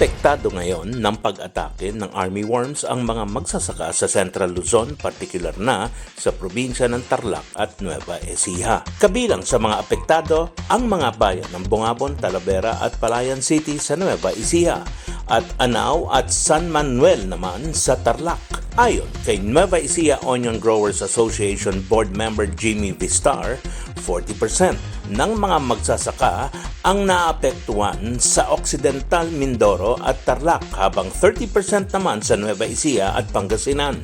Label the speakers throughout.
Speaker 1: Apektado ngayon ng pag-atake ng army worms ang mga magsasaka sa Central Luzon, partikular na sa probinsya ng Tarlac at Nueva Ecija. Kabilang sa mga apektado ang mga bayan ng Bungabon, Talavera at Palayan City sa Nueva Ecija at Anao at San Manuel naman sa Tarlac. Ayon kay Nueva Ecija Onion Growers Association Board Member Jimmy Vistar, 40% ng mga magsasaka ang naapektuhan sa Occidental Mindoro at Tarlac habang 30% naman sa Nueva Ecija at Pangasinan.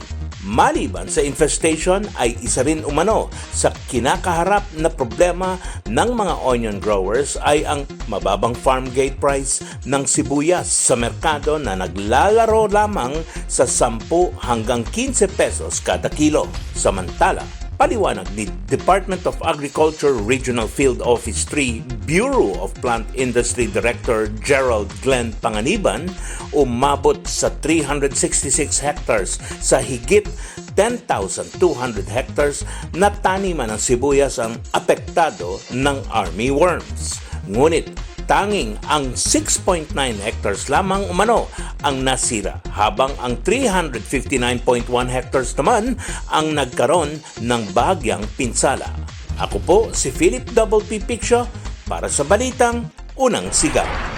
Speaker 1: Maliban sa infestation ay isa rin umano sa kinakaharap na problema ng mga onion growers ay ang mababang farm gate price ng sibuyas sa merkado na naglalaro lamang sa 10 hanggang 15 pesos kada kilo. Samantala, Paliwanag ni Department of Agriculture Regional Field Office 3 Bureau of Plant Industry Director Gerald Glenn Panganiban, umabot sa 366 hectares sa higit 10,200 hectares na taniman ng sibuyas ang apektado ng army worms. Ngunit tanging ang 6.9 hectares lamang umano ang nasira habang ang 359.1 hectares naman ang nagkaroon ng bahagyang pinsala. Ako po si Philip Double P. Para sa Balitang Unang Sigaw.